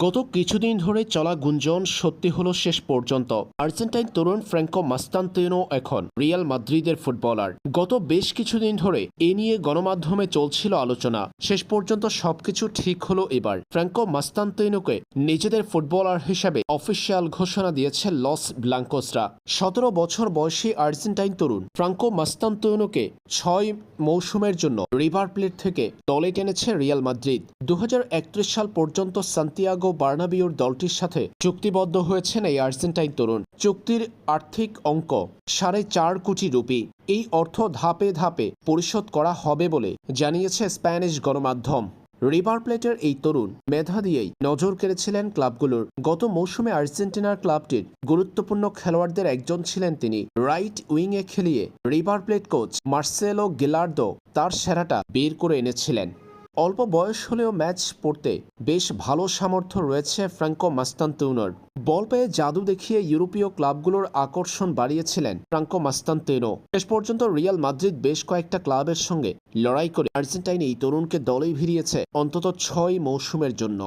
গত কিছুদিন ধরে চলা গুঞ্জন সত্যি হলো শেষ পর্যন্ত। আর্জেন্টাইন তরুণ ফ্র্যাঙ্কো মাস্তান্তেনো এখন রিয়াল মাদ্রিদের ফুটবলার। গত বেশ কিছুদিন ধরে এ নিয়ে গণমাধ্যমে চলছিল আলোচনা। শেষ পর্যন্ত সবকিছু ঠিক হলো এবার। ফ্র্যাঙ্কো মাস্তান্তেনোকে নিজেদের ফুটবলার হিসেবে অফিসিয়াল ঘোষণা দিয়েছে লস ব্লাঙ্কোসরা। সতেরো বছর বয়সী আর্জেন্টাইন তরুণ ফ্রাঙ্কো মাস্তান্তেনোকে ছয় মৌসুমের জন্য রিভার প্লেট থেকে দলে টেনেছে রিয়াল মাদ্রিদ। দু হাজার একত্রিশ সাল পর্যন্ত সান্তিয়াগো বার্নাবিওর দলটির সাথে চুক্তিবদ্ধ হয়েছেন এই আর্জেন্টাইন তরুণ। চুক্তির আর্থিক অঙ্ক সাড়ে চার কোটি রুপি। এই অর্থ ধাপে ধাপে পরিশোধ করা হবে বলে জানিয়েছে স্প্যানিশ গণমাধ্যম। রিভার প্লেটের এই তরুণ মেধা দিয়েই নজর কেড়েছিলেন ক্লাবগুলোর। গত মৌসুমে আর্জেন্টিনার ক্লাবটির গুরুত্বপূর্ণ খেলোয়াড়দের একজন ছিলেন তিনি। রাইট উইংয়ে খেলিয়ে River Plate coach Marcelo Gallardo তার সেরাটা বের করে এনেছিলেন। অল্প বয়স হলেও ম্যাচ পড়তে বেশ ভালো সামর্থ্য রয়েছে ফ্রাঙ্কো মাস্তান্তেউনোর বল পেয়ে জাদু দেখিয়ে ইউরোপীয় ক্লাবগুলোর আকর্ষণ বাড়িয়েছিলেন ফ্রাঙ্কো মাস্তান্তেনো শেষ পর্যন্ত রিয়াল মাদ্রিদ বেশ কয়েকটা ক্লাবের সঙ্গে লড়াই করে আর্জেন্টাইন এই তরুণকে দলেই ভিড়িয়েছে অন্তত ছয় মৌসুমের জন্য।